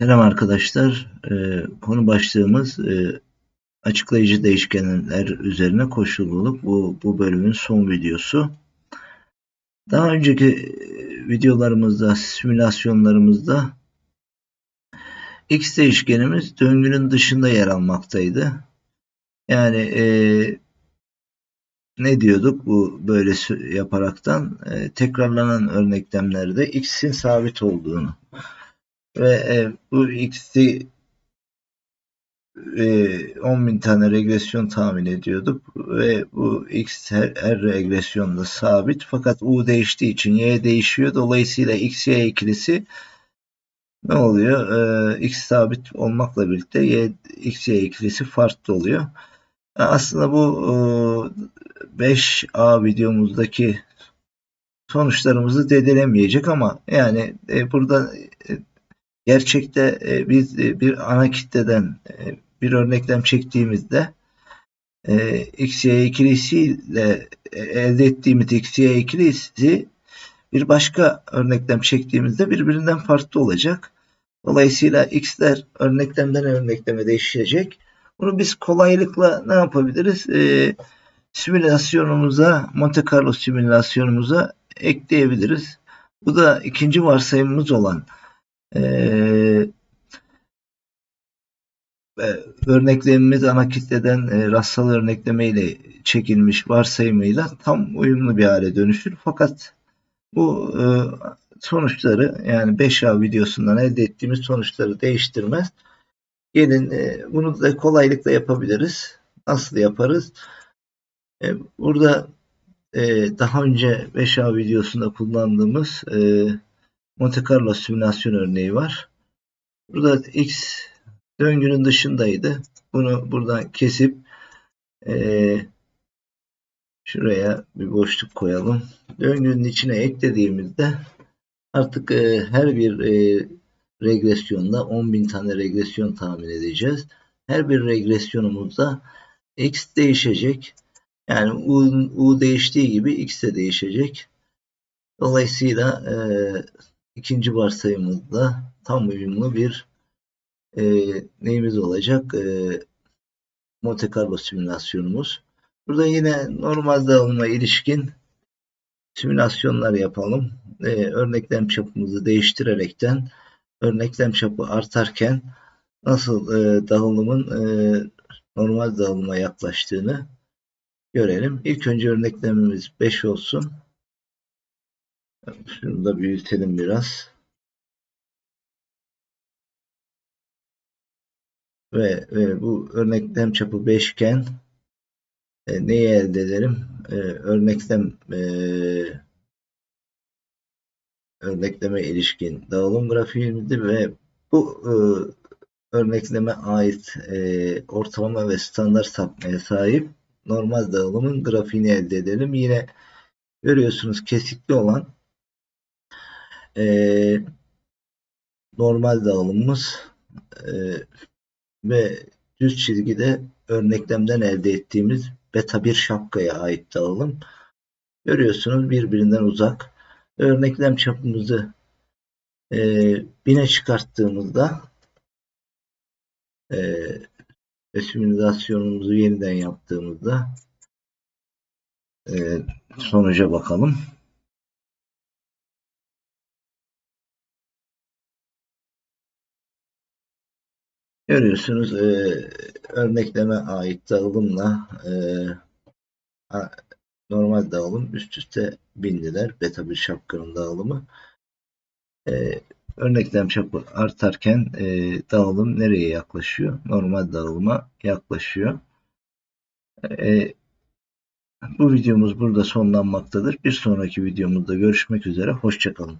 Selam arkadaşlar. Ee, konu başlığımız e, açıklayıcı değişkenler üzerine koşulluluk. Bu, bu bölümün son videosu. Daha önceki e, videolarımızda, simülasyonlarımızda x değişkenimiz döngünün dışında yer almaktaydı. Yani e, ne diyorduk bu böyle yaparaktan e, tekrarlanan örneklemlerde x'in sabit olduğunu ve e, bu x'i e, 10.000 tane regresyon tahmin ediyorduk ve bu x her, her regresyonda sabit fakat u değiştiği için y değişiyor. Dolayısıyla x y ikilisi ne oluyor? E, x sabit olmakla birlikte y x y ikilisi farklı oluyor. Aslında bu e, 5A videomuzdaki sonuçlarımızı dedelemeyecek ama yani e, burada e, gerçekte e, biz e, bir ana kitleden e, bir örneklem çektiğimizde e, XY ikilisiyle e, elde ettiğimiz XY ikilisi bir başka örneklem çektiğimizde birbirinden farklı olacak. Dolayısıyla x'ler örneklemden örnekleme değişecek. Bunu biz kolaylıkla ne yapabiliriz? E, simülasyonumuza, Monte Carlo simülasyonumuza ekleyebiliriz. Bu da ikinci varsayımımız olan örneklemimiz ana kitleden e, rastsal örnekleme ile çekilmiş varsayımıyla tam uyumlu bir hale dönüşür. Fakat bu e, sonuçları yani 5A videosundan elde ettiğimiz sonuçları değiştirmez. Gelin e, bunu da kolaylıkla yapabiliriz. Nasıl yaparız? E, burada e, daha önce 5A videosunda kullandığımız e, Monte Carlo simülasyon örneği var. Burada x döngünün dışındaydı. Bunu buradan kesip e, şuraya bir boşluk koyalım. Döngünün içine eklediğimizde artık e, her bir e, regresyonda 10.000 tane regresyon tahmin edeceğiz. Her bir regresyonumuzda x değişecek. Yani u, u değiştiği gibi x de değişecek. Dolayısıyla e, ikinci varsayımızda tam uyumlu bir e, neyimiz olacak? E, Monte Carlo simülasyonumuz. Burada yine normal dağılıma ilişkin simülasyonlar yapalım. E, örneklem çapımızı değiştirerekten örneklem çapı artarken nasıl e, dağılımın e, normal dağılıma yaklaştığını görelim. İlk önce örneklemimiz 5 olsun. Şunu da büyütelim biraz. Ve, ve bu örneklem çapı 5 iken e, neyi elde ederim? E, örneklem e, örnekleme ilişkin dağılım grafiğimizdir ve bu e, örnekleme ait e, ortalama ve standart sapmaya sahip normal dağılımın grafiğini elde edelim. Yine görüyorsunuz kesikli olan e, normal dağılımımız e, ve düz çizgide örneklemden elde ettiğimiz beta 1 şapkaya ait dağılım. Görüyorsunuz birbirinden uzak. Örneklem çapımızı e, bine çıkarttığımızda e, ve simülasyonumuzu yeniden yaptığımızda e, sonuca bakalım. Görüyorsunuz e, örnekleme ait dağılımla e, normal dağılım üst üste bindiler. Beta bir şapkanın dağılımı. E, örneklem çapı artarken e, dağılım nereye yaklaşıyor? Normal dağılıma yaklaşıyor. E, bu videomuz burada sonlanmaktadır. Bir sonraki videomuzda görüşmek üzere. Hoşçakalın.